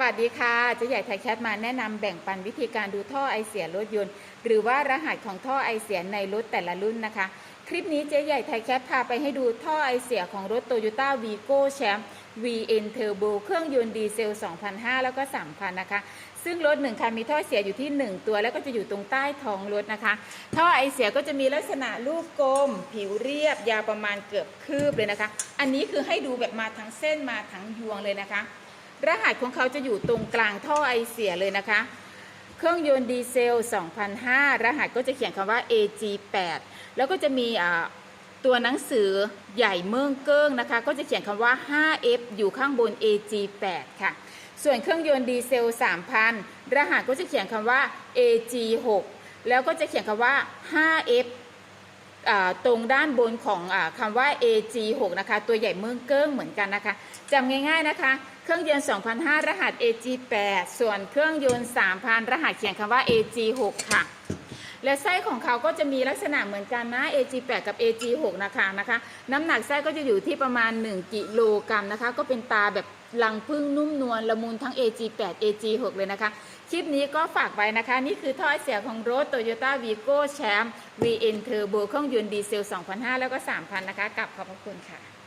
สวัสดีค่ะเจ๊ใหญ่ไทยแคทมาแนะนำแบ่งปันวิธีการดูท่อไอเสียรถยนต์ หรือว่ารหัสของท่อไอเสียในรถแต่ละรุ่นนะคะ คลิปนี้เจ๊ใหญ่ไทยแคทพาไปให้ดูท่อไอเสียของรถ Toyota Vigo Champ VN Turbo เครื่องยนต์ดีเซล2005แล้วก็ 3,000 นะคะ ซึ่งรถหนึ่งคันมีท่อเสียอยู่ที่ 1 ตัว แล้วก็จะอยู่ตรงใต้ท้องรถนะคะ ท่อไอเสียก็จะมีลักษณะรูปกลม ผิวเรียบ ยาวประมาณเกือบคืบเลยนะคะ อันนี้คือให้ดูแบบมาทั้งเส้นมาทั้งยวงเลยนะคะ รหัสของเขาจะอยู่ตรงกลางท่อไอเสียเลยนะคะ เครื่องยนต์ดีเซล 2005 รหัสก็จะเขียนคำว่า AG8 แล้วก็จะมีตัวหนังสือใหญ่เมืองเกิ้งนะคะ ก็จะเขียนคำว่า 5F อยู่ข้างบน AG8 ค่ะ ส่วนเครื่องยนต์ดีเซล 3,000 รหัสก็จะเขียนคำว่า AG6 แล้วก็จะเขียนคำว่า 5F ตรงด้านบนของอคำว่า AG6 นะคะ ตัวใหญ่เมืองเกิ้งเหมือนกันนะคะจำง่ายๆนะคะ เครื่องยนต์2,005 รหัส AG8 ส่วนเครื่องยนต์ 3,000 รหัสเขียนคำว่า AG6 ค่ะ และไส้ของเขาก็จะมีลักษณะเหมือนกันนะ AG8 กับ AG6 นะคะนะคะ น้ำหนักไส้ก็จะอยู่ที่ประมาณ 1 กิโลกรัมนะคะ ก็เป็นตาแบบลังพึ่งนุ่มนวลละมุนทั้ง AG8 AG6 เลยนะคะ คลิปนี้ก็ฝากไว้นะคะ นี่คือท่อเสียของรถ Toyota Vigo Champ VN Turbo เครื่องยนต์ดีเซล2005แล้วก็ 3,000 นะคะกลับขอบพระคุณค่ะ